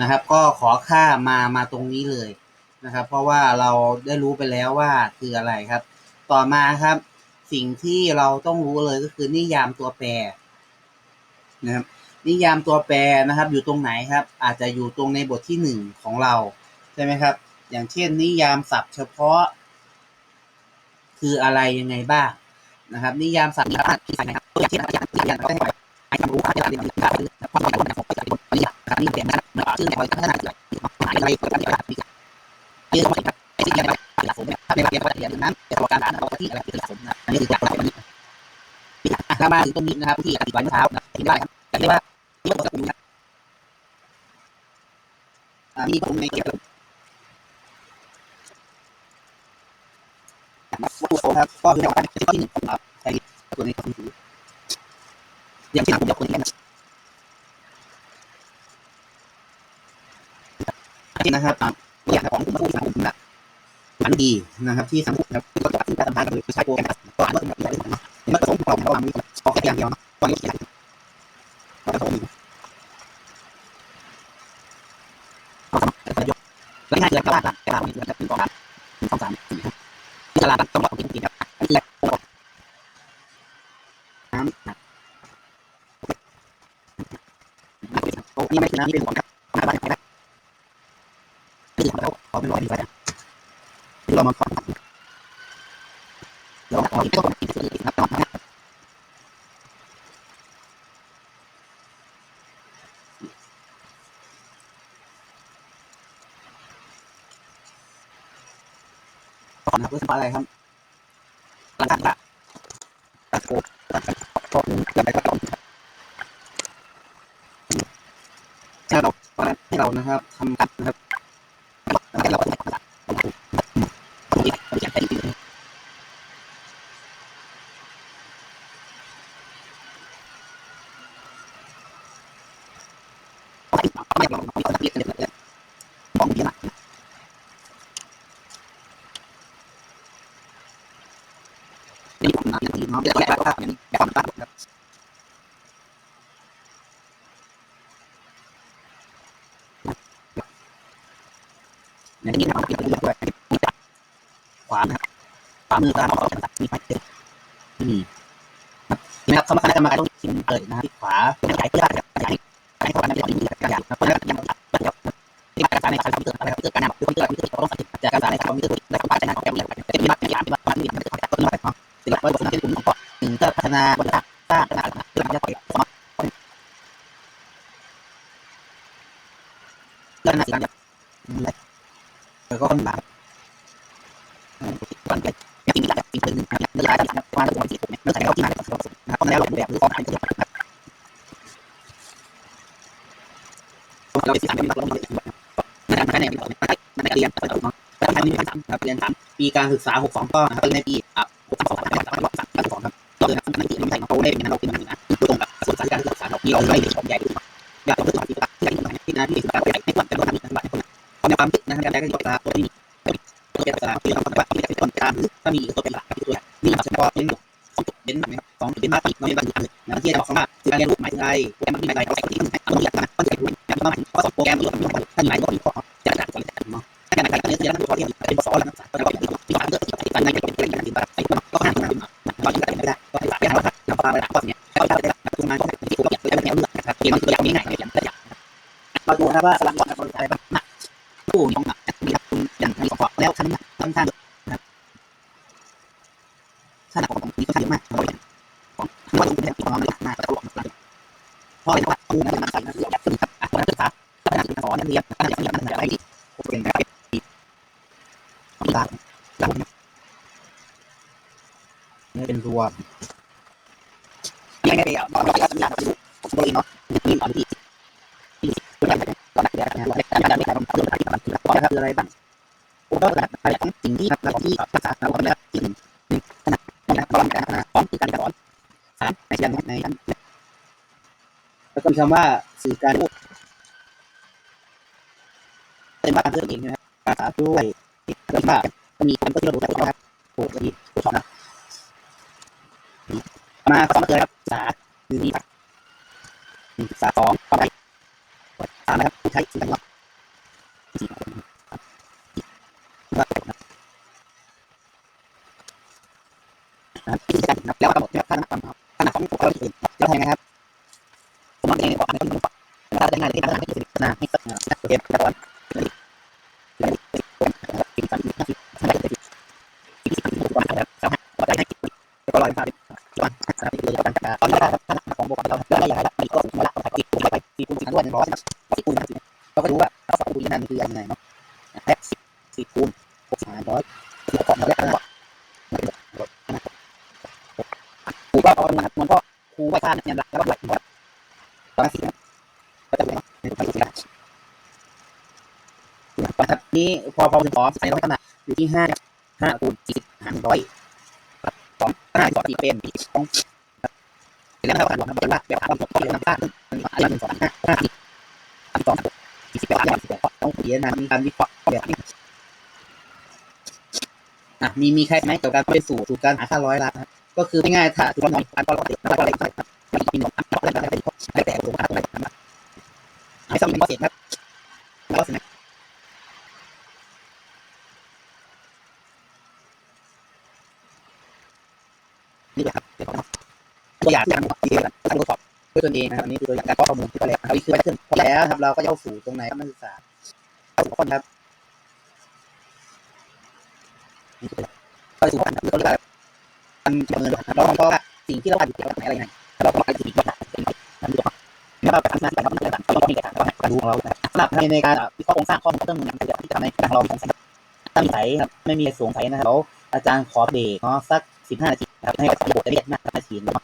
นะครับ ก็ขอค่ามามาตรงนี้เลยนะครับ เพราะว่าเราได้รู้ไปแล้วว่าคืออะไรครับ ต่อมาครับ สิ่งที่เราต้องรู้เลยก็คือนิยามตัวแปรนะครับ นิยามตัวแปรนะครับ อยู่ตรงไหนครับ อาจจะอยู่ตรงในบทที่หนึ่งของเราใช่ไหมครับ อย่างเช่น นิยามศัพท์เฉพาะ คืออะไรยังไงบ้างนะครับ นิยามศัพท์ที่ใส่นะครับตัวอย่างเช่นตัวอย่างตัวอย่างเราได้ไปให้ความรู้ความรู้ที่เราเรียนรู้ความรู้ความรู้ของการเป็นคนนี้นะครับนี่เป็นนะครับซึ่งในวันพัฒนาเกิดหมายอะไรเกิดการเกิดการ ที่เราเห็นครับไอ้ที่ยังไงสะสมเนี่ยถ้าในหลักเรียนก็จะเรียนนั้นแต่ตัวการอ่านเราที่อะไรคือสะสมนะอันนี้คือหลักเราวันนี้ถ้ามาถึงตรงนี้นะครับที่อธิบายเมื่อเช้านะเห็นได้ครับแต่ที่ว่าที่ว่าตัวคุณนะมีผมในเกี่ยวกับวัตถุประสงค์ครับก็คือในวันที่ข้อที่หนึ่งของเราใช้ตัวนี้ก็คืออย่างที่ผมยกตัวนี้นะ ที่นะครับตัวอย่างของผู้สังคมนะมันดีนะครับที่สังคมนะครับที่ก็จะที่การทำงานก็คือใช้โปรแกรมก็อ่านว่าเป็นแบบนี้นะมันประสงค์ของเราเพราะว่ามีพอแค่อย่างเดียวนะตอนนี้เขียนเราจะต้องมีเอาสมัครจะยกแล้วง่ายเลยกระดาษกระดาษนี้จะเป็นกองการหนึ่งสองสามสี่ห้าที่กระดาษต้องบอกเป็นจริงครับอันแหละน้ำโอ้นี่ไม่คือน้ำนี่เป็นของกับของอะไรนะ เขอาเป็นร้อยดีกว่าที่เรามาขอเราขอที่ต้องกินสิ่งนะครับต่อมาต่อนะครับเพื่ออะไรครับหลังจากละตัดโคตัดโคตรเกินไปก็ต้องถ้าเราให้เรานะครับทำกันนะครับแล้วเราก็จะทำกันตรงนี้ตรงนี้ใช้ดี ไม่ไม่เราไม่ต้องเปลี่นเลยมองเปลี่ยนนี่ผมนะนี่น้องเดี๋ยวแรกก็อย่นี้แบบตั้งครับในที่นี้เราเปลี่ยนเรื่อยๆมีจับขวานะครับขวามือตามออกจากมีไฟเดินนี่นะครับคำว่าคณะกรรมการต้องชิมเลยนะที่ขวาเป็นขยายเพื่อขยายขยายขวานั่นเป็นอย่ ย่างแล้วก็ยังยังเดี๋ยวที่การสารในทางคอมพิวเตอร์อะไรคอมพิวเตอร์การนำคอมพิวเตอร์คอมพิวเตอร์เราต้องสังเกตจากการสารในทางคอมพิวเตอร์และการใช้งานของแกนเป็นมีมาตรฐานที่ว่าความมีมันจะต้องต้นมาแต่ของสิ่งหลักว่าบทสนทนาที่กลุ่มของก็หนึ่งเพื่อพัฒนาบริษัทสร้างตลาดเพื่อจะปล่อยสมัครเรื่องนั้นสิ่งอย่างแล้วก็หลังก่อนไปยังมีหลายสิ่งหนึ่งนะครับเนื้อหาต่างๆว่าเราจะสิ่งเนี่ยเนื้อหาเราที่มาจากสิ่งนะครับแล้วเราแบบหรือข้อหาที่นะครับ เราเป็นสิ่งที่เราต้องมีนะครับในในปีต่อไปในเรียนต่อเนาะแล้วทำในี้สามครับเรียนสามปีการศึกษาหกสองก็นะครับในปีอะหกสองสามสามสองครับก็เลยนะครับในปีนี้ใส่เขาได้เป็นเราเป็นหนึ่งนะตรงกับส่วนสายการศึกษาเราที่เราไม่ได้ชมใหญ่ด้วยอยากเราเลือกที่ที่ที่นะที่ศึกษาไปในวันเป็นวันนี้วันคนในความคิดนะครับการได้ก็ยกตาตัวนี้ตัวเป็นภาษาที่เราทำแบบที่เป็นต้นการถ้ามีตัวเป็นหลักกับตัวนี่มันจะก็เป็นสองจุดเป็นแบบสองจุดเป็นมาติน้อยบางอย่างนะที่จะบอกว่าการเรียนรู้หมายถึงอะไรโปรแกรมมันมีอะไรเราใส่ตัวที่มันต้องอยากนะก็จะเป็ นอย่างที่หมายข้อสอบโปรแกรมอยู่กับท่านหมายก็มีข้อจะอ่านก่อนเลยเนาะถ้าการอ่านการเรียนเรียนแล้วข้อที่เป็นภาษาแล้วก็ก็มีที่อ่านเรื่องที่ฟังในเป็นเป็นอย่างที่แบบไอ้ก็ห้ามนะเราจะได้ไม่ได้ก็ให้ไปหาว่าเราไปหาข้อเนี่ยแล้วก็ได้ตรงนั้นก็ได้ที่ผมอยากจะแนวเรื่องนะครับที่มันตัวอย่างง่ายๆอย่างอย่างเราดูนะว่าสลับก่อนอะไรบ้างนะผู้ยองหนักมีรับคุณอย่างที่บอกแล้วชั้นทั้งท่านนะครับท่านของผมนี่ก็ท่านเยอะมากเราอย่างของที่ว่าตรงนี้ของเราเนี่ยมาแล้วก็หลอกมาเพราะอะไรเพราะว่าผู้นั้นมันใส่ เรียนก็ได้เรียนนักเรียนอะไรที่เป็นอะไรที่ต้องการการนี่เป็นรวมไม่ไม่เอาเราจะทำงานกับผมบริเนาะมีตอนที่ที่ตัวอย่างตอนนักเรียนนะเราได้การได้การทำเรื่องอะไรบ้างนะครับคืออะไรบ้างผมก็แบบอะไรของสิ่งที่เราที่ภาษาเราเนี่ยสิ่งหนึ่งนะนะครับตอนการสอนคือการสอนสามในชั้นในชั้นแล้วก็มีคำว่าสื่อการพูด เป็นบ้านเพื่อนเองนะครับสาด้วยเกิดมาจะมีคนที่เราดูแต่ครับโอ้โหดีชอบนะมาสองเจอครับสาหนึ่ครับสาสองต่อไปสามนะครับใช้สิ่งต่างๆสี่ที่บแล้วกำข้านัาขนาดของตัวเาเองเราแทงครับผมมองเองบอกอันนี้ก็มีผลนะครับแต่ในหที่การทำให้เกิดขึ้นนะให้เกิดนะครับเกมตะวัน อนนะครับที่เราจะตอนนี้ถ้าของโบกเราได้อย่างไรละมีก็มาละของติดไปตีปุ่มสิบด้วยร้อยนะติดปุ่มนะเราก็รู้ว่าเราสองปุ่มนั้นคือยังไงเนาะแพ็คสิบสิบคูณหกสิบห้าร้อยสิบของเราได้ทั้งหมดครูก็เอาหนักมันก็ครูไว้ข้างเนี่ยลักแล้วก็ไหลหมดตอนนั้นสิก็จะเป็นไปสิละนะครับนี่พอพอถึงพอใส่ร้อยขนาดอยู่ที่ห้าห้าคูณสี่สิบหารร้อยสองห้าดสองสี่เป็นสอง แล้วเราอ่านว่าแบบว่าแบบว่าผมก็เลยนำบ้านมันอะไรหนึ่งสองห้าห้าสิบสามสองสี่สิบแปดยี่สิบแปดต้องเรียนนะมีการวิเคราะห์แบบนี้อะมีมีใครไหมเกี่ยวกับไปสู่สู่การหาค่าร้อยล้านะก็คือง่ายๆถ้าถูกต้องการก็ร้อยเดียวแล้วก็อะไรก็ได้ครับมีหนกอะไรอะไรอะไรอะไรแต่ผมวอะไรงไห้สำเร็จก็เสร็จครับแล้วเสร็จนี่แหละครับเดี๋ยว ตัวอย่างการที่เราทดสอบด้วยตนเองนะครับนี่คือตัวอย่างการข้อมูลที่เราเราคือไปขึ้นพอแล้วครับเราก็จะเข้าสู่ตรงไหนครับนักศึกษาเข้าสู่ข้อครับเข้าสู่ข้อครับคือเขาเรียกว่าการประเมินเราลองก็สิ่งที่เราทำอยู่แล้วไหนอะไรไงเราก็มาสิ่งที่เราทำเป็นนั่นคือแล้วเราทำงานการทำงานต่างๆเราต้องมีการทำการดูของเราสำหรับในการวิเคราะห์โครงสร้างข้อมูลเรื่องงานที่ทำในการเราสงสัยตั้งใจครับไม่มีสงสัยนะครับอาจารย์ขอเบรกเนาะสักสิบห้านาทีครับให้กับระบบได้เรียนหน้านาทีเนาะ